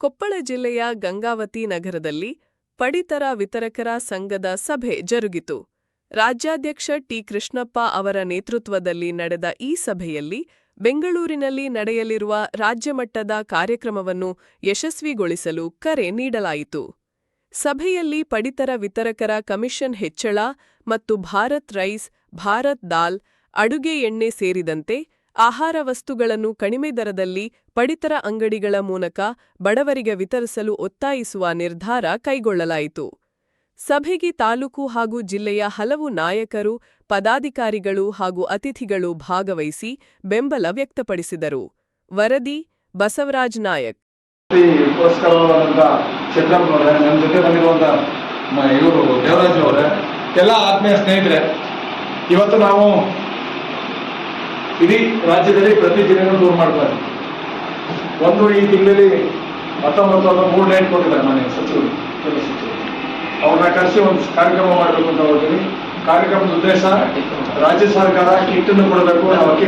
ಕೊಪ್ಪಳ ಜಿಲ್ಲೆಯ ಗಂಗಾವತಿ ನಗರದಲ್ಲಿ ಪಡಿತರ ವಿತರಕರ ಸಂಘದ ಸಭೆ ಜರುಗಿತು. ರಾಜ್ಯಾಧ್ಯಕ್ಷ ಟಿ ಕೃಷ್ಣಪ್ಪ ಅವರ ನೇತೃತ್ವದಲ್ಲಿ ನಡೆದ ಈ ಸಭೆಯಲ್ಲಿ ಬೆಂಗಳೂರಿನಲ್ಲಿ ನಡೆಯಲಿರುವ ರಾಜ್ಯಮಟ್ಟದ ಕಾರ್ಯಕ್ರಮವನ್ನು ಯಶಸ್ವಿಗೊಳಿಸಲು ಕರೆ ನೀಡಲಾಯಿತು. ಸಭೆಯಲ್ಲಿ ಪಡಿತರ ವಿತರಕರ ಕಮಿಷನ್ ಹೆಚ್ಚಳ ಮತ್ತು ಭಾರತ್ ರೈಸ್, ಭಾರತ್ ದಾಲ್, ಅಡುಗೆ ಎಣ್ಣೆ ಸೇರಿದಂತೆ ಆಹಾರ ವಸ್ತುಗಳನ್ನು ಕಡಿಮೆ ದರದಲ್ಲಿ ಪಡಿತರ ಅಂಗಡಿಗಳ ಮೂಲಕ ಬಡವರಿಗೆ ವಿತರಿಸಲು ಒತ್ತಾಯಿಸುವ ನಿರ್ಧಾರ ಕೈಗೊಳ್ಳಲಾಯಿತು. ಸಭೆಗೆ ತಾಲೂಕು ಹಾಗೂ ಜಿಲ್ಲೆಯ ಹಲವು ನಾಯಕರು, ಪದಾಧಿಕಾರಿಗಳು ಹಾಗೂ ಅತಿಥಿಗಳು ಭಾಗವಹಿಸಿ ಬೆಂಬಲ ವ್ಯಕ್ತಪಡಿಸಿದರು. ವರದಿ ಬಸವರಾಜ್ ನಾಯಕ್. ಇವರು ದೇವರಾಜ್ ಅವರೇ, ಎಲ್ಲ ಆತ್ಮೀಯ ಸ್ನೇಹಿತರೆ, ಇವತ್ತು ನಾವು ಇಡೀ ರಾಜ್ಯದಲ್ಲಿ ಪ್ರತಿ ಜಿಲ್ಲೆನೂ ದೂರ ಮಾಡ್ತಾರೆ. ಒಂದು ಈ ತಿಂಗಳಲ್ಲಿ ಹತ್ತೊಂಬತ್ತು ಅಥವಾ ಮೂರು ಡೇಟ್ ಕೊಟ್ಟಿದ್ದಾರೆ ಮನೆ ಸಚಿವರು ಕೇಂದ್ರ ಸಚಿವರು. ಅವ್ರನ್ನ ಕರೆಸಿ ಒಂದು ಕಾರ್ಯಕ್ರಮ ಮಾಡಬೇಕು ಅಂತ ಹೊರಟಿವಿ ಕಾರ್ಯಕ್ರಮದ ಉದ್ದೇಶ ರಾಜ್ಯ ಸರ್ಕಾರ ಕಿಟ್ಟನ್ನು ಕೊಡಬೇಕು, ನಾವು